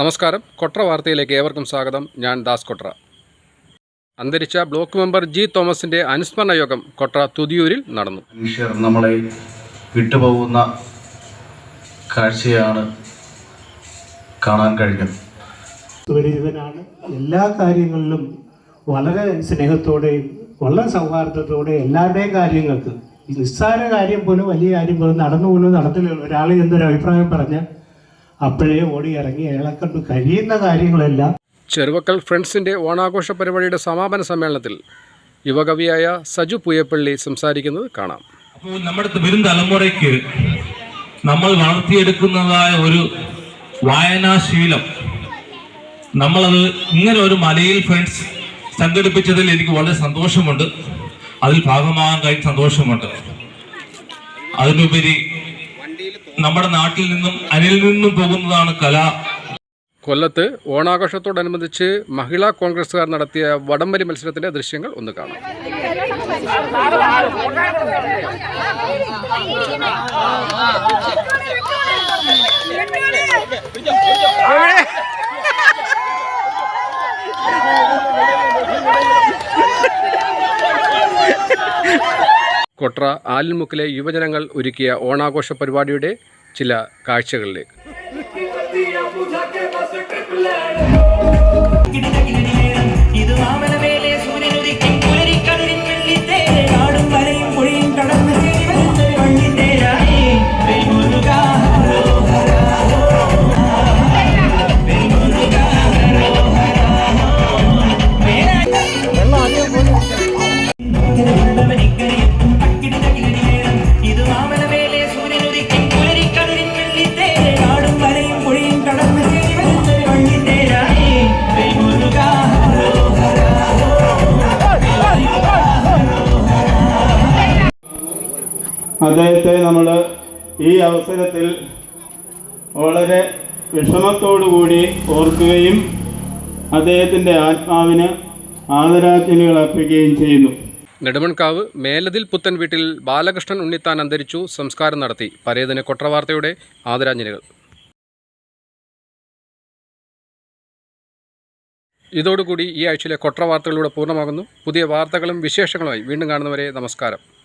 നമസ്കാരം. കൊട്ര വാർത്തയിലേക്ക് ഏവർക്കും സ്വാഗതം. ഞാൻ ദാസ് കൊട്ര. അന്തരിച്ച ബ്ലോക്ക് മെമ്പർ ജി തോമസിന്റെ അനുസ്മരണ യോഗം കൊട്ര തുതിയൂരിൽ നടന്നു. മനുഷ്യർ നമ്മളെ വിട്ടുപോകുന്ന കാഴ്ചയാണ് കാണാൻ കഴിഞ്ഞത്. സുപരിചിതനാണ് എല്ലാ കാര്യങ്ങളിലും വളരെ സ്നേഹത്തോടെയും വളരെ സൗഹാർദ്ദത്തോടെയും എല്ലാവരുടെയും കാര്യങ്ങൾക്ക് ഈ നിസ്സാര കാര്യം പോലും വലിയ കാര്യം പോലും നടന്നു പോലും നടത്തില്ല. ഒരാൾ എന്തൊരു അഭിപ്രായം പറഞ്ഞ് അപ്പോഴേ ഓടി ഇറങ്ങി അയാളെ കണ്ട്. കഴിയുന്ന കാര്യങ്ങളെല്ലാം ചെറുവക്കൽ ഫ്രണ്ട്സിന്റെ ഓണാഘോഷ പരിപാടിയുടെ സമാപന സമ്മേളനത്തിൽ യുവകവിയായ സജു പുയപ്പള്ളി സംസാരിക്കുന്നത് കാണാം. അപ്പോൾ നമ്മുടെ വരും തലമുറയ്ക്ക് നമ്മൾ വളർത്തിയെടുക്കുന്നതായ ഒരു വായനാശീലം നമ്മളത് ഇങ്ങനെ ഒരു മലയിൽ ഫ്രണ്ട്സ് സംഘടിപ്പിച്ചതിൽ എനിക്ക് വളരെ സന്തോഷമുണ്ട്. അതിൽ ഭാഗമാകാൻ കഴിഞ്ഞ സന്തോഷമുണ്ട്. അതിനുപരി നമ്മുടെ നാട്ടിൽ നിന്നും അനിൽ നിന്നും പോകുന്നതാണ് കല. കൊല്ലത്ത് ഓണാഘോഷത്തോടനുബന്ധിച്ച് മഹിളാ കോൺഗ്രസുകാർ നടത്തിയ വടംവലി മത്സരത്തിന്റെ ദൃശ്യങ്ങൾ ഒന്ന് കാണാം. കൊട്ര ആലിൻമുക്കിലെ യുവജനങ്ങൾ ഒരുക്കിയ ഓണാഘോഷ പരിപാടിയുടെ ചില കാഴ്ചകളിലേക്ക്. അദ്ദേഹത്തെ നമ്മൾ ഈ അവസരത്തിൽ വളരെ വിഷമത്തോടുകൂടി ഓർക്കുകയും അദ്ദേഹത്തിന്റെ ആത്മാവിന് ആദരാജ്ഞലികൾ അർപ്പിക്കുകയും ചെയ്യുന്നു. നെടുമൺകാവ് മേലതിൽ പുത്തൻ വീട്ടിൽ ബാലകൃഷ്ണൻ ഉണ്ണിത്താൻ അന്തരിച്ചു സംസ്കാരം നടത്തി. പരേതിന് കൊട്ടവാർത്തയുടെ ആദരാഞ്ജലികൾ. ഇതോടുകൂടി ഈ ആഴ്ചയിലെ കൊട്ടവാർത്തകളിലൂടെ പൂർണമാകുന്നു. പുതിയ വാർത്തകളും വിശേഷങ്ങളുമായി വീണ്ടും കാണുന്നവരെ നമസ്കാരം.